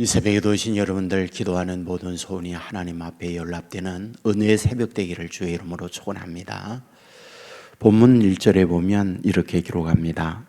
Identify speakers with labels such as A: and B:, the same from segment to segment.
A: 이 새벽에도 오신 여러분들 기도하는 모든 소원이 하나님 앞에 연락되는 은혜의 새벽 되기를 주의 이름으로 축원합니다. 본문 1절에 보면 이렇게 기록합니다.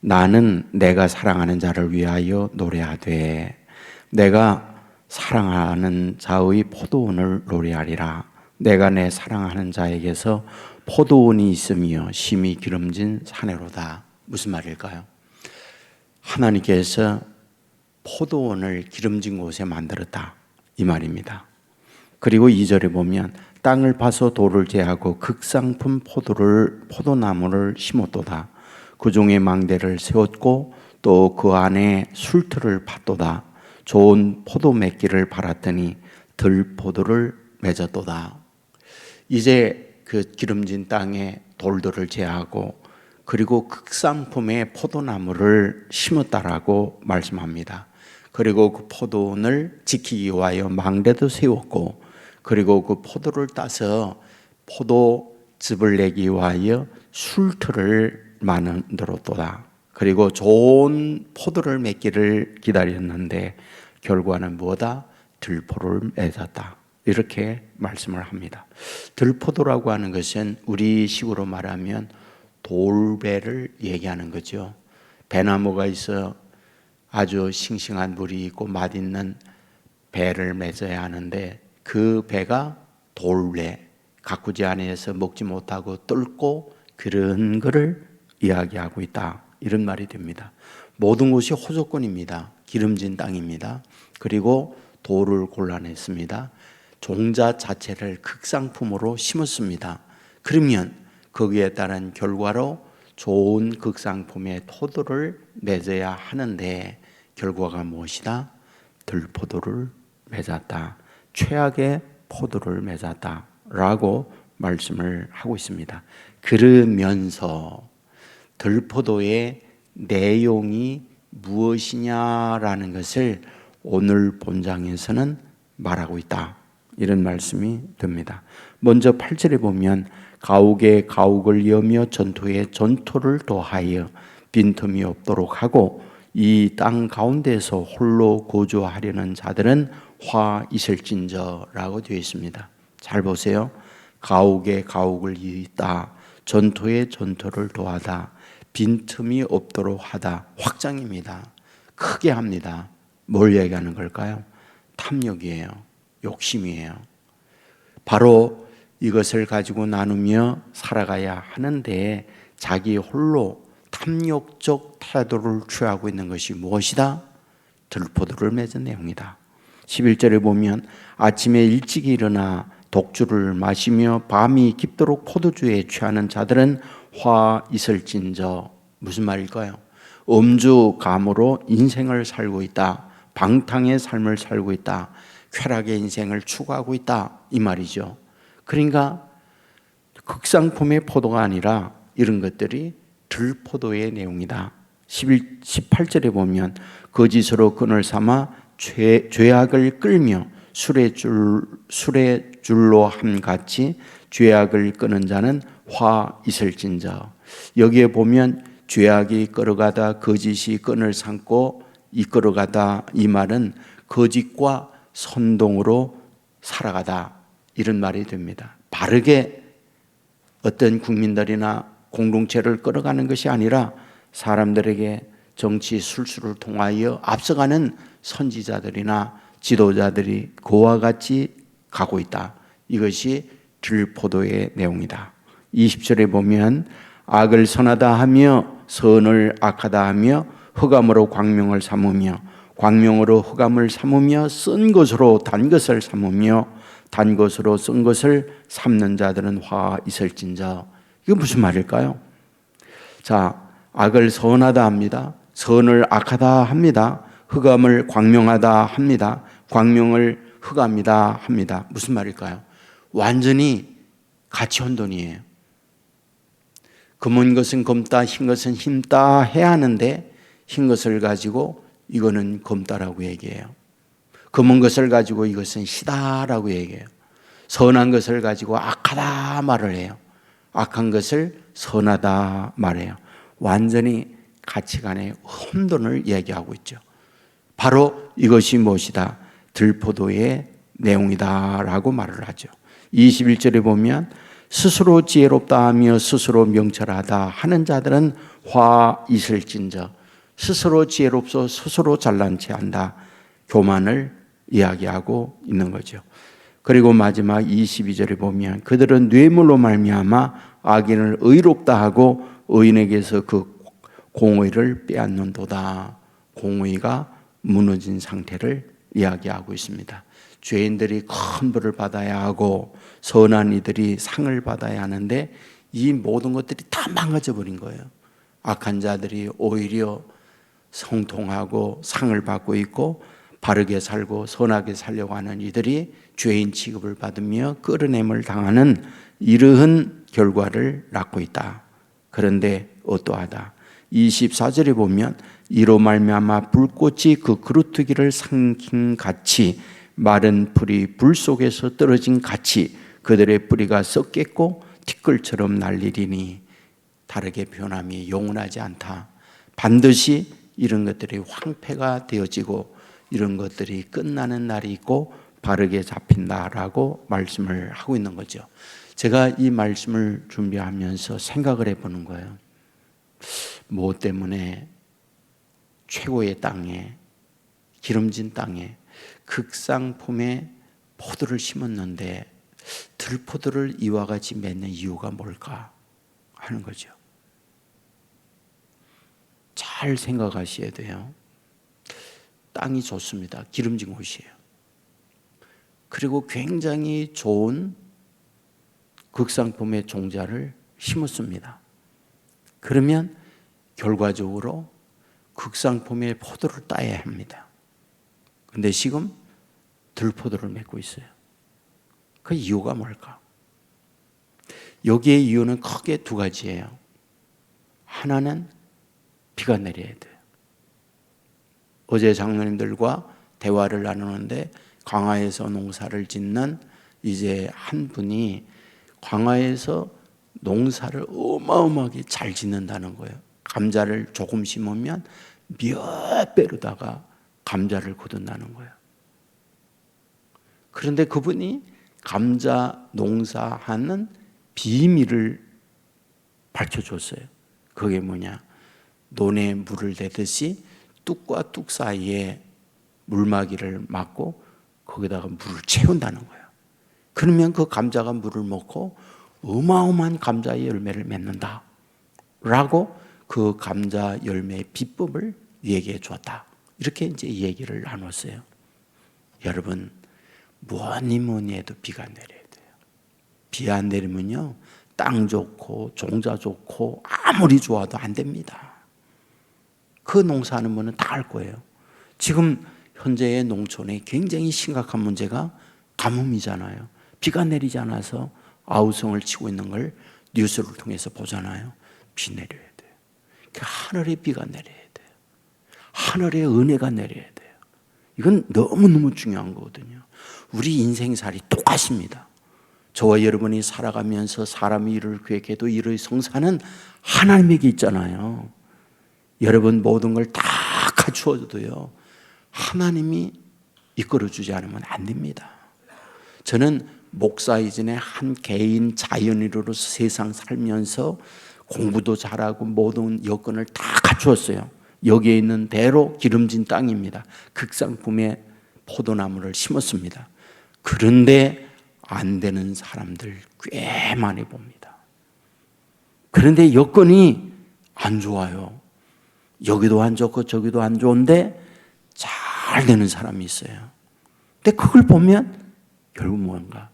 A: 나는 내가 사랑하는 자를 위하여 노래하되 내가 사랑하는 자의 포도원을 노래하리라. 내가 내 사랑하는 자에게서 포도원이 있으며 심히 기름진 사내로다. 무슨 말일까요? 하나님께서 포도원을 기름진 곳에 만들었다. 이 말입니다. 그리고 2절에 보면 땅을 파서 돌을 제하고 극상품 포도를 포도나무를 심었도다. 그 중에 망대를 세웠고 또 그 안에 술틀을 팠도다. 좋은 포도 맺기를 바랐더니 들포도를 맺었도다. 이제 그 기름진 땅에 돌들을 제하고 그리고 극상품의 포도나무를 심었다라고 말씀합니다. 그리고 그 포도원을 지키기 위하여 망대도 세웠고 그리고 그 포도를 따서 포도즙을 내기 위하여 술틀을 만들었도다. 그리고 좋은 포도를 맺기를 기다렸는데 결과는 뭐다? 들포를 맺었다. 이렇게 말씀을 합니다. 들포도라고 하는 것은 우리 식으로 말하면 돌배를 얘기하는 거죠. 배나무가 있어 아주 싱싱한 물이 있고 맛있는 배를 맺어야 하는데 그 배가 돌배, 가꾸지 안에서 먹지 못하고 뚫고 그런 것을 이야기하고 있다. 이런 말이 됩니다. 모든 것이 호조건입니다. 기름진 땅입니다. 그리고 돌을 골라냈습니다. 종자 자체를 극상품으로 심었습니다. 그러면 거기에 따른 결과로 좋은 극상품의 토도를 맺어야 하는데 결과가 무엇이다? 들포도를 맺었다. 최악의 포도를 맺었다. 라고 말씀을 하고 있습니다. 그러면서 들포도의 내용이 무엇이냐라는 것을 오늘 본장에서는 말하고 있다. 이런 말씀이 됩니다. 먼저 8절에 보면 가옥에 가옥을 여며 전투에 전투를 더하여 빈틈이 없도록 하고 이 땅 가운데서 홀로 거주하려는 자들은 화 있을진저라고 되어 있습니다. 잘 보세요. 가옥에 가옥을 잇다. 전투에 전투를 더하다. 빈틈이 없도록 하다. 확장입니다. 크게 합니다. 뭘 얘기하는 걸까요? 탐욕이에요. 욕심이에요. 바로 이것을 가지고 나누며 살아가야 하는데 자기 홀로 탐욕적 태도를 취하고 있는 것이 무엇이다? 들포도를 맺은 내용이다. 11절에 보면 아침에 일찍 일어나 독주를 마시며 밤이 깊도록 포도주에 취하는 자들은 화 있을진저 무슨 말일까요? 음주 감으로 인생을 살고 있다. 방탕의 삶을 살고 있다. 쾌락의 인생을 추구하고 있다. 이 말이죠. 그러니까 극상품의 포도가 아니라 이런 것들이 들포도의 내용이다. 11, 18절에 보면 거짓으로 끈을 삼아 죄, 죄악을 끌며 술의 줄, 술의 줄로 함 같이 죄악을 끄는 자는 화 있을진저. 여기에 보면 죄악이 끌어가다 거짓이 끈을 삼고 이끌어가다 이 말은 거짓과 선동으로 살아가다 이런 말이 됩니다. 바르게 어떤 국민들이나 공동체를 끌어가는 것이 아니라 사람들에게 정치 술수를 통하여 앞서가는 선지자들이나 지도자들이 그와 같이 가고 있다. 이것이 들포도의 내용이다. 20절에 보면 악을 선하다 하며 선을 악하다 하며 흑암으로 광명을 삼으며 광명으로 흑암을 삼으며 쓴 것으로 단 것을 삼으며 단 것으로 쓴 것을 삼는 자들은 화 있을진저. 이거 무슨 말일까요? 자, 악을 선하다 합니다. 선을 악하다 합니다. 흑암을 광명하다 합니다. 광명을 흑암이다 합니다. 무슨 말일까요? 완전히 가치 혼돈이에요. 검은 것은 검다, 흰 것은 흰다 해야 하는데 흰 것을 가지고 이거는 검다라고 얘기해요. 검은 것을 가지고 이것은 시다라고 얘기해요. 선한 것을 가지고 악하다 말을 해요. 악한 것을 선하다 말해요. 완전히 가치관의 혼돈을 얘기하고 있죠. 바로 이것이 무엇이다? 들포도의 내용이다라고 말을 하죠. 21절에 보면 스스로 지혜롭다 하며 스스로 명철하다 하는 자들은 화 있을진저 스스로 지혜롭소 스스로 잘난 체 한다. 교만을 이야기하고 있는 거죠. 그리고 마지막 22절에 보면 그들은 뇌물로 말미암아 악인을 의롭다 하고 의인에게서 그 공의를 빼앗는도다. 공의가 무너진 상태를 이야기하고 있습니다. 죄인들이 큰 벌을 받아야 하고 선한 이들이 상을 받아야 하는데 이 모든 것들이 다 망가져 버린 거예요. 악한 자들이 오히려 성통하고 상을 받고 있고 바르게 살고 선하게 살려고 하는 이들이 죄인 취급을 받으며 끌어냄을 당하는 이러한 결과를 낳고 있다. 그런데 어떠하다. 24절에 보면 이로 말미암아 불꽃이 그 그루트기를 삼킨 같이 마른 풀이 불 속에서 떨어진 같이 그들의 뿌리가 썩겠고 티끌처럼 날리리니 다르게 변함이 영원하지 않다. 반드시 이런 것들이 황폐가 되어지고 이런 것들이 끝나는 날이 있고 바르게 잡힌다라고 말씀을 하고 있는 거죠. 제가 이 말씀을 준비하면서 생각을 해보는 거예요. 뭐 때문에 최고의 땅에 기름진 땅에 극상품의 포도를 심었는데 들포도를 이와 같이 맺는 이유가 뭘까 하는 거죠. 잘 생각하셔야 돼요. 땅이 좋습니다. 기름진 곳이에요. 그리고 굉장히 좋은 극상품의 종자를 심었습니다. 그러면 결과적으로 극상품의 포도를 따야 합니다. 근데 지금 들포도를 맺고 있어요. 그 이유가 뭘까? 여기에 이유는 크게 두 가지예요. 하나는 비가 내려야 돼요. 어제 장로님들과 대화를 나누는데 광화에서 농사를 짓는 이제 한 분이 광화에서 농사를 어마어마하게 잘 짓는다는 거예요. 감자를 조금 심으면 몇 배로다가 감자를 거둔다는 거예요. 그런데 그분이 감자 농사하는 비밀을 밝혀줬어요. 그게 뭐냐? 논에 물을 대듯이 뚝과 뚝 사이에 물막이를 막고 거기다가 물을 채운다는 거예요. 그러면 그 감자가 물을 먹고 어마어마한 감자의 열매를 맺는다. 라고 그 감자 열매의 비법을 얘기해 주었다. 이렇게 이제 얘기를 나눴어요. 여러분, 뭐니 뭐니 해도 비가 내려야 돼요. 비 안 내리면요, 땅 좋고, 종자 좋고, 아무리 좋아도 안 됩니다. 그 농사하는 분은 다 알 거예요. 지금 현재의 농촌에 굉장히 심각한 문제가 가뭄이잖아요. 비가 내리지 않아서 아우성을 치고 있는 걸 뉴스를 통해서 보잖아요. 비 내려야 돼요. 그 하늘에 비가 내려야 돼요. 하늘에 은혜가 내려야 돼요. 이건 너무너무 중요한 거거든요. 우리 인생살이 똑같습니다. 저와 여러분이 살아가면서 사람이 일을 계획해도 일의 성사는 하나님에게 있잖아요. 여러분 모든 걸 다 갖추어도요. 하나님이 이끌어주지 않으면 안 됩니다. 저는 목사 이전에 한 개인 자연인으로서 세상 살면서 공부도 잘하고 모든 여건을 다 갖추었어요. 여기에 있는 대로 기름진 땅입니다. 극상품의 포도나무를 심었습니다. 그런데 안 되는 사람들 꽤 많이 봅니다. 그런데 여건이 안 좋아요. 여기도 안 좋고 저기도 안 좋은데 잘 되는 사람이 있어요. 근데 그걸 보면 결국 뭔가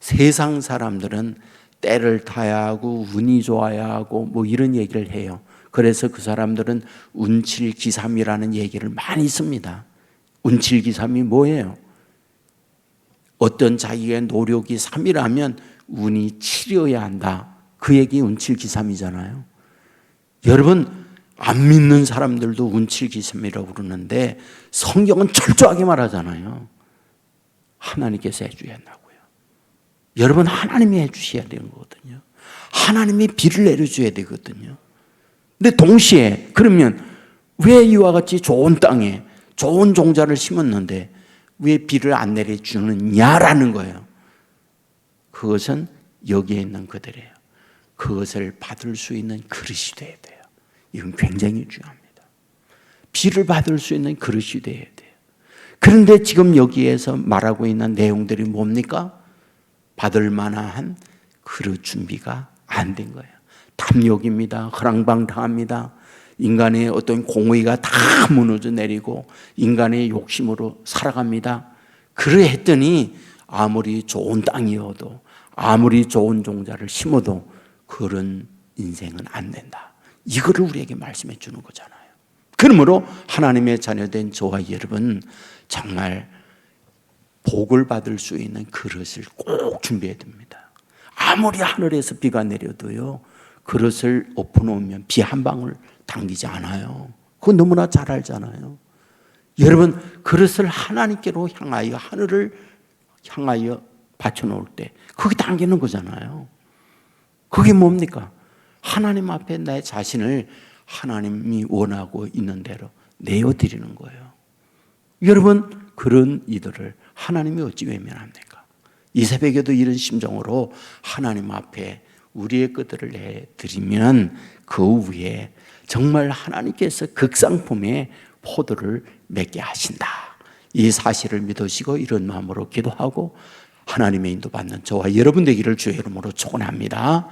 A: 세상 사람들은 때를 타야 하고 운이 좋아야 하고 뭐 이런 얘기를 해요. 그래서 그 사람들은 운칠기삼이라는 얘기를 많이 씁니다. 운칠기삼이 뭐예요? 어떤 자기의 노력이 3이라면 운이 7이어야 한다. 그 얘기 운칠기삼이잖아요. 여러분 안 믿는 사람들도 운칠기삼이라고 그러는데 성경은 철저하게 말하잖아요. 하나님께서 해주셔야 한다고요. 여러분 하나님이 해주셔야 되는 거거든요. 하나님이 비를 내려줘야 되거든요. 근데 동시에 그러면 왜 이와 같이 좋은 땅에 좋은 종자를 심었는데 왜 비를 안 내려주느냐라는 거예요. 그것은 여기에 있는 그들이에요. 그것을 받을 수 있는 그릇이 돼야 돼요. 이건 굉장히 중요합니다. 비를 받을 수 있는 그릇이 돼야 돼요. 그런데 지금 여기에서 말하고 있는 내용들이 뭡니까? 받을 만한 그릇 준비가 안 된 거예요. 탐욕입니다. 허랑방탕합니다. 인간의 어떤 공의가 다 무너져 내리고 인간의 욕심으로 살아갑니다. 그러했더니 아무리 좋은 땅이어도 아무리 좋은 종자를 심어도 그런 인생은 안 된다. 이거를 우리에게 말씀해 주는 거잖아요. 그러므로 하나님의 자녀된 저와 여러분 정말 복을 받을 수 있는 그릇을 꼭 준비해야 됩니다. 아무리 하늘에서 비가 내려도요, 그릇을 엎어놓으면 비 한 방울 당기지 않아요. 그거 너무나 잘 알잖아요. 여러분, 그릇을 하나님께로 향하여 하늘을 향하여 받쳐놓을 때, 그게 당기는 거잖아요. 그게 뭡니까? 하나님 앞에 내 자신을 하나님이 원하고 있는 대로 내어드리는 거예요. 여러분, 그런 이들을 하나님이 어찌 외면합니까? 이 새벽에도 이런 심정으로 하나님 앞에 우리의 것들을 내드리면 그 위에 정말 하나님께서 극상품의 포도를 맺게 하신다. 이 사실을 믿으시고 이런 마음으로 기도하고 하나님의 인도받는 저와 여러분 되기를 주의 이름으로 축원합니다.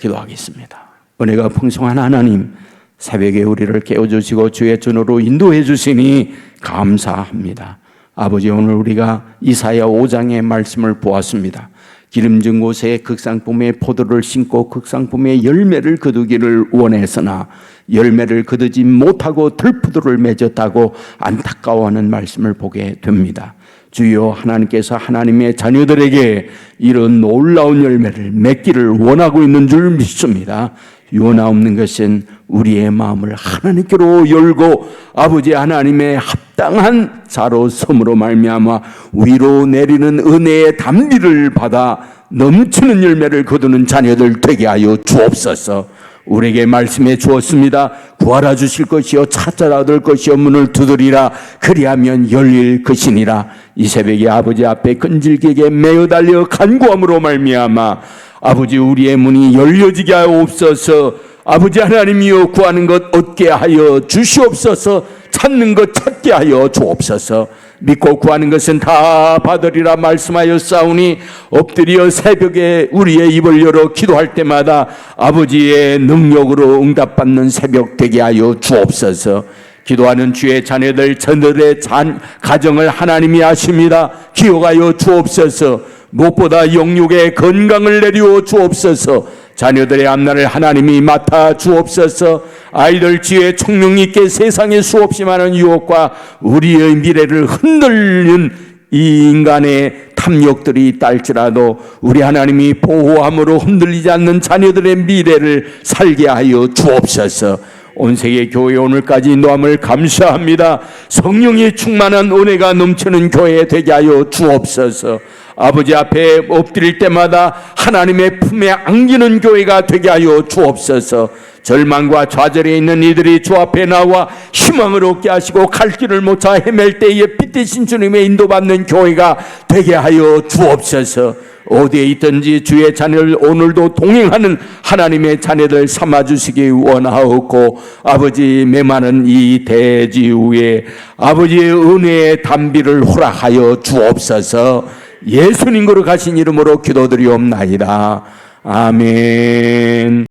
A: 기도하겠습니다. 은혜가 풍성한 하나님 새벽에 우리를 깨워주시고 주의 전으로 인도해 주시니 감사합니다. 아버지 오늘 우리가 이사야 5장의 말씀을 보았습니다. 기름진 곳에 극상품의 포도를 심고 극상품의 열매를 거두기를 원했으나 열매를 거두지 못하고 들푸도를 맺었다고 안타까워하는 말씀을 보게 됩니다. 주여 하나님께서 하나님의 자녀들에게 이런 놀라운 열매를 맺기를 원하고 있는 줄 믿습니다. 요나 없는 것은 우리의 마음을 하나님께로 열고 아버지 하나님의 합당한 자로 섬으로 말미암아 위로 내리는 은혜의 담비를 받아 넘치는 열매를 거두는 자녀들 되게 하여 주옵소서. 우리에게 말씀해 주었습니다. 구하라 주실 것이요 찾아라 얻을 것이요 문을 두드리라 그리하면 열릴 것이니라. 이 새벽에 아버지 앞에 끈질기게 매어 달려 간구함으로 말미암아 아버지 우리의 문이 열려지게 하옵소서. 아버지 하나님이여 구하는 것 얻게 하여 주시옵소서. 찾는 것 찾게 하여 주옵소서. 믿고 구하는 것은 다 받으리라 말씀하여 싸우니 엎드려 새벽에 우리의 입을 열어 기도할 때마다 아버지의 능력으로 응답받는 새벽 되게 하여 주옵소서. 기도하는 주의 자녀들 저들의 잔 가정을 하나님이 아십니다. 기억하여 주옵소서. 무엇보다 영육의 건강을 내리워 주옵소서. 자녀들의 앞날을 하나님이 맡아 주옵소서. 아이들 지혜 총명 있게 세상에 수없이 많은 유혹과 우리의 미래를 흔들는 이 인간의 탐욕들이 있다 할지라도 우리 하나님이 보호함으로 흔들리지 않는 자녀들의 미래를 살게 하여 주옵소서. 온 세계 교회 오늘까지 인도함을 감사합니다. 성령이 충만한 은혜가 넘치는 교회 되게 하여 주옵소서. 아버지 앞에 엎드릴 때마다 하나님의 품에 안기는 교회가 되게 하여 주옵소서. 절망과 좌절에 있는 이들이 주 앞에 나와 희망을 얻게 하시고 갈 길을 못 찾아 헤맬 때에 빛 대신 주님의 인도받는 교회가 되게 하여 주옵소서. 어디에 있든지 주의 자녀를 오늘도 동행하는 하나님의 자녀들 삼아 주시기 원하옵고 아버지 메마른 이 대지 위에 아버지의 은혜의 담비를 허락하여 주옵소서. 예수님 거로 가신 이름으로 기도드리옵나이다. 아멘.